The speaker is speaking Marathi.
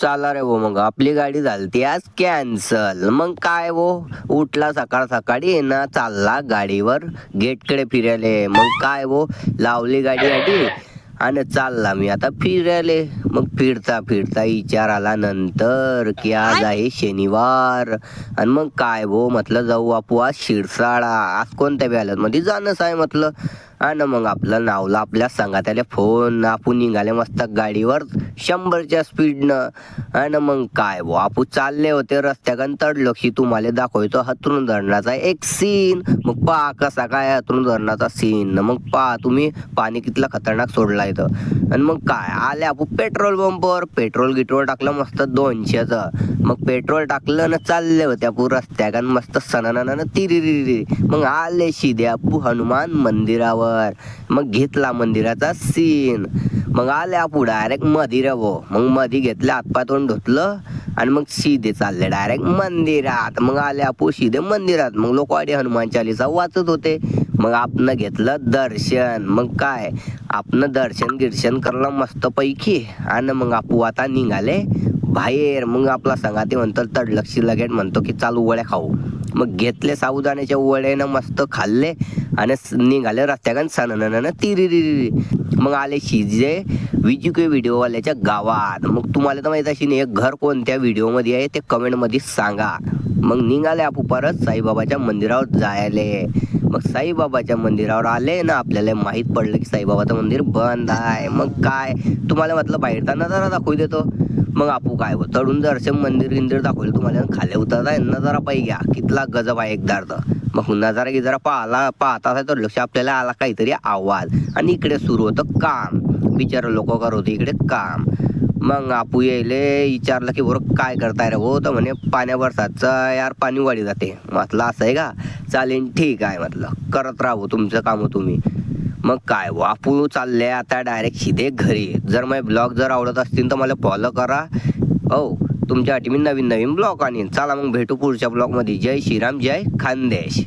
चाला रे वो मग. आपली गाडी झालती आज कॅन्सल मग काय वो उठला सकाळ सकाळी ना चालला गाडीवर. गेटकडे फिरायले. मग काय वो लावली गाडी आधी आणि चालला मी. आता फिरायले. मग फिरता फिरता विचार आला नंतर की आज आहे शनिवार. आणि मग काय वो म्हटलं जाऊ आपू आज शिरसाळा. आज कोणत्या बॅलत मध्ये जाणंच आहे म्हटलं. आणि मग आपलं नावला आपल्या सांगा त्याला फोन आपण निघाले मस्त गाडीवर शंभरच्या स्पीडनं आणि मग काय वो आपू चालले होते रस्त्याकन तडलक्षी तुम्हाला दाखवतो हतरून धरणाचा एक सीन मग पहा कसा काय हतरून धरणाचा सीन मग पहा तुम्ही पाणी कितला खतरनाक सोडला इथं. आणि मग काय आले आपू पेट्रोल पंपवर पेट्रोल गिट्रोल टाकलं मस्त दोनशेचं. मग पेट्रोल टाकलं ना चालले होते आपू रस्त्याकडून मस्त सणानं तिरिरी मग आले शिदे आपू हनुमान मंदिरावर. मग घेतला मंदिराचा सीन मग आले आपू डायरेक्ट मधी रवो मग मधी घेतलं हातपातून धुतलं आणि मग सीधे चालले डायरेक्ट मंदिरात. मग आले आपू सीधे मंदिरात. मग लोक वाडी हनुमान चालीसा वाचत होते. मग आपण घेतलं दर्शन. मग काय? आपण दर्शन गिर्शन करलं मस्त पैकी आणि मग आपू आता निघाले बाहेर. मग आपला सांगा ते म्हणतो तडलक्षी लगेच म्हणतो की चालू वड्या खाऊ. मग घेतले साबुदाण्याच्या वड्यानं मस्त खाल्ले. आणि स- निघाले रस्त्याकन सणन तिरिरी मग आले शिजे विजुके व्हिडिओवाल्याच्या गावात. मग तुम्हाला तर माहीत अशी एक घर कोणत्या व्हिडिओमध्ये आहे ते कमेंटमध्ये सांगा. मग निघाले आपण परत साईबाबाच्या मंदिरावर जायले. मग साईबाबाच्या मंदिरावर आले ना आपल्याला माहीत पडलं की साईबाबाचं मंदिर बंद आहे. मग काय? तुम्हाला म्हटलं बाहेरचा जरा दाखवू देतो. मग आपू काय हो चढून दर्शन मंदिर गिंदिर दाखवलं तुम्हाला खाली उतरताय जरा पाहिजे घ्या. कितला गजब आहे एकदार मग नजारा जरा पाहला पाहता असाय तर लक्ष आपल्याला आला काहीतरी आवाज. आणि इकडे सुरू होतं काम. बिचार लोक करत होते इकडे काम. मग आपू यायले विचारलं की बरं काय करताय रे हो तर म्हणे पाण्यावर बरसातचं यार पाणी वाढी जाते. म्हटलं असं आहे का? चालेल ठीक आहे म्हटलं. करत राहू तुमचं काम हो तुम्ही. मग काय हो, आपू चालले आता डायरेक्ट शिदे घरी. जर माझे ब्लॉग जर आवडत असतील तर मला फॉलो करा. हो. तुमच्यासाठी मी नवीन नवीन ब्लॉग आणीन. चला मग भेटू पुढच्या ब्लॉगमध्ये जय श्रीराम जय खानदेश.